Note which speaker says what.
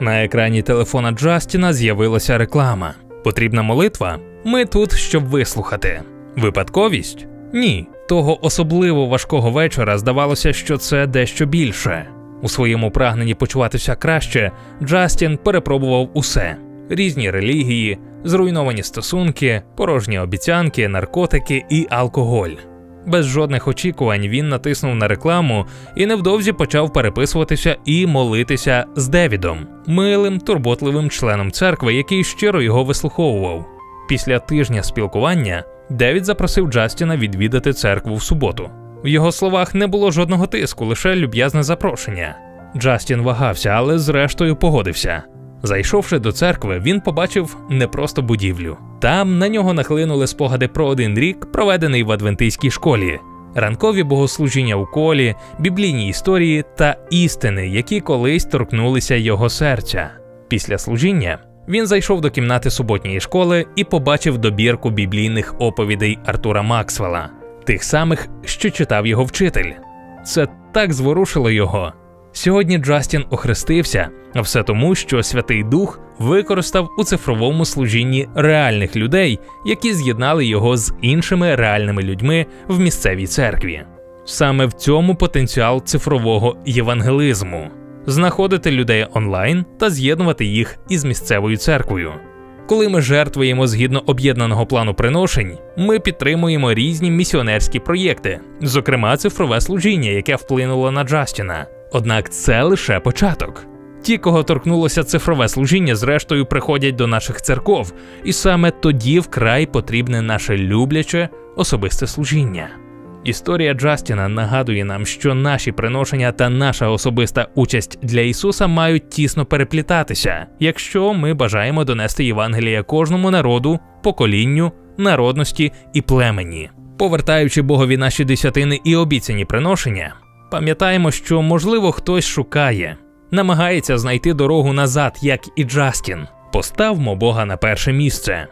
Speaker 1: На екрані телефона Джастіна з'явилася реклама. Потрібна молитва? Ми тут, щоб вислухати. Випадковість? Ні. Того особливо важкого вечора здавалося, що це дещо більше. У своєму прагненні почуватися краще, Джастін перепробував усе: різні релігії, зруйновані стосунки, порожні обіцянки, наркотики і алкоголь. Без жодних очікувань він натиснув на рекламу і невдовзі почав переписуватися і молитися з Девідом, милим, турботливим членом церкви, який щиро його вислуховував. Після тижня спілкування Девід запросив Джастіна відвідати церкву в суботу. В його словах не було жодного тиску, лише люб'язне запрошення. Джастін вагався, але зрештою погодився. Зайшовши до церкви, він побачив не просто будівлю. Там на нього нахлинули спогади про один рік, проведений в адвентистській школі, ранкові богослужіння у колі, біблійні історії та істини, які колись торкнулися його серця. Після служіння він зайшов до кімнати суботньої школи і побачив добірку біблійних оповідей Артура Максвелла, тих самих, що читав його вчитель. Це так зворушило його. Сьогодні Джастін охрестився, а все тому, що Святий Дух використав у цифровому служінні реальних людей, які з'єднали його з іншими реальними людьми в місцевій церкві. Саме в цьому потенціал цифрового євангелизму знаходити людей онлайн та з'єднувати їх із місцевою церквою. Коли ми жертвуємо згідно об'єднаного плану приношень, ми підтримуємо різні місіонерські проєкти, зокрема цифрове служіння, яке вплинуло на Джастіна. Однак це лише початок. Ті, кого торкнулося цифрове служіння, зрештою приходять до наших церков, і саме тоді вкрай потрібне наше любляче особисте служіння. Історія Джастіна нагадує нам, що наші приношення та наша особиста участь для Ісуса мають тісно переплітатися, якщо ми бажаємо донести Євангелія кожному народу, поколінню, народності і племені. Повертаючи Богові наші десятини і обіцяні приношення, пам'ятаємо, що можливо хтось шукає, намагається знайти дорогу назад, як і Джастін. Поставмо Бога на перше місце.